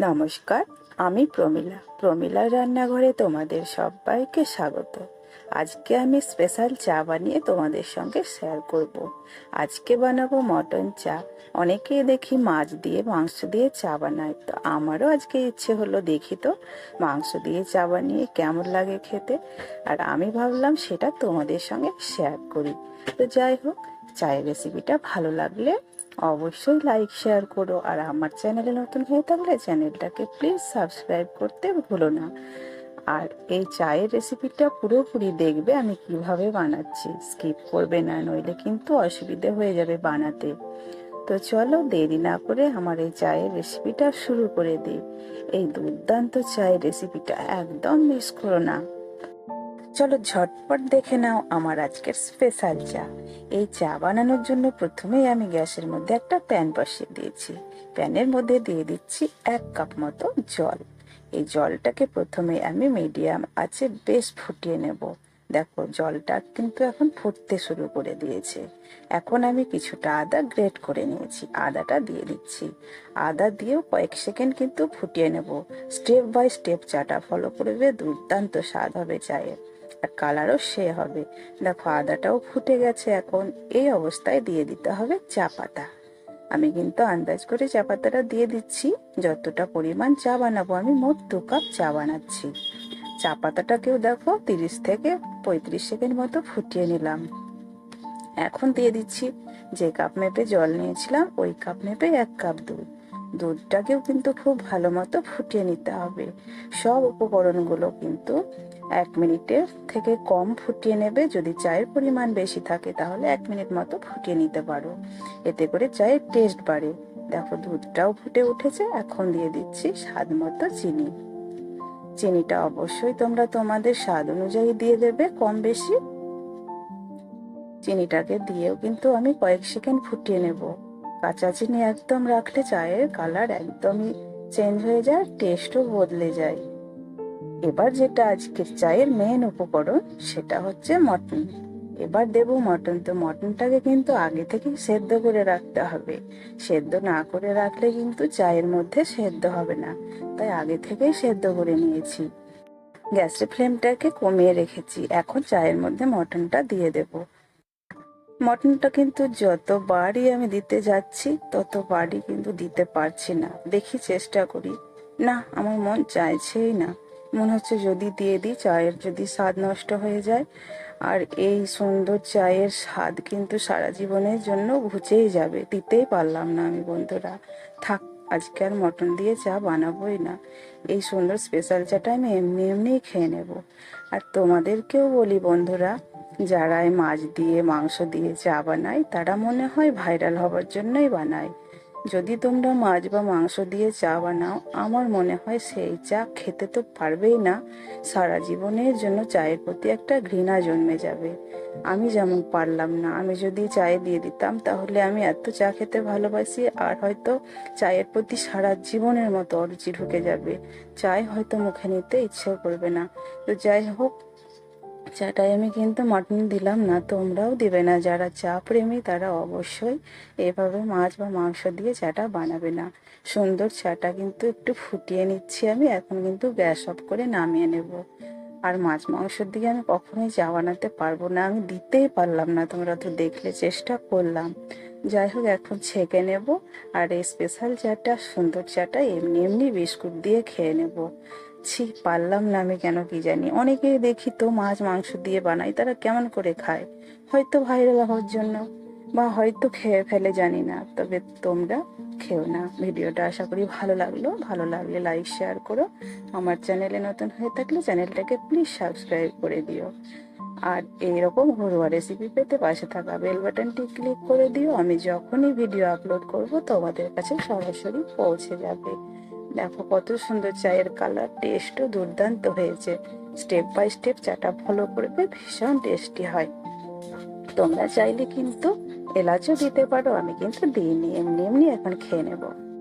নমস্কার, আমি প্রমিলা। প্রমিলার রান্নাঘরে তোমাদের সবাইকে স্বাগত। আজকে আমি স্পেশাল চা বানিয়ে তোমাদের সঙ্গে শেয়ার করব। আজকে বানাবো মটন চা। অনেকেই দেখি মাছ দিয়ে, মাংস দিয়ে চা বানায়। তো আমারও আজকে ইচ্ছে হলো দেখি তো, মাংস দিয়ে চা বানিয়ে কেমন লাগে খেতে। আর আমি ভাবলাম সেটা তোমাদের সঙ্গে শেয়ার করি। তো যাই হোক চায়ের রেসিপিটা ভালো লাগলে অবশ্যই লাইক শেয়ার করো। আর আমার চ্যানেলে নতুন হয়ে থাকলে চ্যানেলটাকে প্লিজ সাবস্ক্রাইব করতে ভুলো না। আর এই চায়ের রেসিপিটা পুরোপুরি দেখবে আমি কীভাবে বানাচ্ছি। স্কিপ করবে না, নইলে কিন্তু অসুবিধে হয়ে যাবে বানাতে। তো চলো দেরি না করে আমার এই চায়ের রেসিপিটা শুরু করে দিই। এই দুর্দান্ত চায়ের রেসিপিটা একদম মিস করো না। চলো ঝটপট দেখে নাও আমার আজকের স্পেশাল চা। এই চা বানানোর জন্য প্রথমেই আমি গ্যাসের মধ্যে একটা প্যান বসিয়ে দিয়েছি। প্যানের মধ্যে দিয়ে দিচ্ছি এক কাপ মতো জল। এই জলটাকে প্রথমে আমি মিডিয়াম আছে বেশ ফুটিয়ে নেব। দেখো, জলটা কিন্তু এখন ফুটতে শুরু করে দিয়েছে। এখন আমি কিছুটা আদা গ্রেট করে নিয়েছি, আদাটা দিয়ে দিচ্ছি। আদা দিয়েও কয়েক সেকেন্ড কিন্তু ফুটিয়ে নেব। স্টেপ বাই স্টেপ চাটা ফলো করবে দুর্দান্ত স্বাদ হবে চায়ের। আর কালারও সে হবে। দেখো, আদাটাও ফুটে গেছে, এখন এই অবস্থায় দিয়ে দিতে হবে চা পাতা। আমি কিন্তু আন্দাজ করে চা পাতাটা দিয়ে দিচ্ছি। যতটা পরিমাণ চা বানাবো, আমি মোট দু কাপ চা বানাচ্ছি। চা পাতাটাকেও দেখো, তিরিশ থেকে পঁয়ত্রিশ সেকেন্ড মতো ফুটিয়ে নিলাম। এখন দিয়ে দিচ্ছি যে কাপ মেপে জল নিয়েছিলাম, ওই কাপ মেপে এক কাপ দুধ। দুধটাকেও কিন্তু খুব ভালো মতো ফুটিয়ে নিতে হবে। সব উপকরণগুলো কিন্তু এক মিনিটের থেকে কম ফুটিয়ে নেবে। যদি চায়ের পরিমাণ বেশি থাকে, তাহলে এক মিনিট মতো ফুটিয়ে নিতে পারো। এতে করে চায়ের টেস্ট বাড়ে। দেখো, দুধটাও ফুটে উঠেছে। এখন দিয়ে দিচ্ছি স্বাদ মতো চিনি। চিনিটা অবশ্যই তোমরা তোমাদের স্বাদ অনুযায়ী দিয়ে দেবে কম বেশি। চিনিটাকে দিয়েও কিন্তু আমি কয়েক সেকেন্ড ফুটিয়ে নেব। কাঁচা চিনি একদম রাখলে চায়ের কালার একদমই চেঞ্জ হয়ে যায় টেস্টও বদলে যায়। এবার যেটা আজকের চায়ের মেন উপকরণ, সেটা হচ্ছে মটন এবার দেব মটন তো মটনটাকে কিন্তু আগে থেকে সেদ্ধ করে রাখতে হবে। সেদ্ধ না করে রাখলে কিন্তু চায়ের মধ্যে সেদ্ধ হবে না। তাই আগে থেকেই সেদ্ধ করে নিয়েছি। গ্যাসের ফ্লেমটাকে কমিয়ে রেখেছি। এখন চায়ের মধ্যে মটনটা দিয়ে দেব। মটনটা কিন্তু যতবারই আমি দিতে যাচ্ছি, ততবারই কিন্তু দিতে পারছি না। দেখি চেষ্টা করি। না, আমার মন চাইছেই না। মনে হচ্ছে যদি দিয়ে দিই, চায়ের যদি স্বাদ নষ্ট হয়ে যায়। আর এই সুন্দর চায়ের স্বাদ কিন্তু সারা জীবনের জন্য ঘুচেই যাবে। দিতেই পারলাম না আমি, বন্ধুরা। থাক, আজকে আর মটন দিয়ে চা বানাবোই না। এই সুন্দর স্পেশাল চাটা আমি এমনি এমনিই খেয়ে নেব। আর তোমাদেরকেও বলি, বন্ধুরা যারা এই মাছ দিয়ে, মাংস দিয়ে চা বানায়, তারা মনে হয় ভাইরাল হবার জন্যই বানায়। যদি তোমরা মাছ বা মাংস দিয়ে চা বানাও, আমার মনে হয় সেই চা খেতে তো পারবেই না। সারা জীবনের জন্য চায়ের প্রতি একটা ঘৃণা জন্মে যাবে। আমি যেমন পারলাম না, আমি যদি চায়ে দিয়ে দিতাম, তাহলে আমি এত চা খেতে ভালোবাসি, আর হয়তো চায়ের প্রতি সারা জীবনের মতো অরুচি ঢুকে যাবে। চায় হয়তো মুখে নিতে ইচ্ছে করবে না। তো যাই হোক চাটায় আমি কিন্তু মাটন দিলাম না, তোমরাও দেবে না। যারা চা প্রেমী, তারা অবশ্যই এভাবে মাছ বা মাংস দিয়ে চাটা বানাবে না। সুন্দর চাটা কিন্তু একটু ফুটিয়ে নিচ্ছি আমি, এখন কিন্তু গ্যাস অফ করে নামিয়ে নেব। আর মাছ মাংস দিয়ে আমি কখনোই চা বানাতে পারব না, আমি দিতেই পারলাম না। তোমরা তো দেখলে, চেষ্টা করলাম। যাই হোক, এখন ছেঁকে নেব, আর এই স্পেশাল চাটা, সুন্দর চাটা এমনি এমনি বিস্কুট দিয়ে খেয়ে নেব। ছি, পারলাম না আমি কেন কি জানি। অনেকেই দেখি তো মাছ, মাংস দিয়ে বানাই তারা কেমন করে খায়? হয়তো ভাইরাল হওয়ার জন্য, বা হয়তো খেয়ে ফেলে, জানি না। তবে তোমরা খেও না ভিডিওটা। আশা করি ভালো লাগল। ভালো লাগলে লাইক শেয়ার করো। আমার চ্যানেলে নতুন হয়ে থাকলে চ্যানেলটাকে প্লিজ সাবস্ক্রাইব করে দিও। আর এইরকম ঘরোয়া রেসিপি পেতে পাশে থাকা বেল বাটনটি ক্লিক করে দিও। আমি যখনই ভিডিও আপলোড করব, তোমাদের কাছে সরাসরি পৌঁছে যাবে। দেখো কত সুন্দর চায়ের কালার, টেস্টও দুর্দান্ত হয়েছে। স্টেপ বাই স্টেপ চাটা ফলো করবে, ভীষণ টেস্টি হয়। তোমরা চাইলে কিন্তু এলাচও দিতে পারো, আমি কিন্তু দিইনি, এমনি এমনি এখন খেয়ে নেব।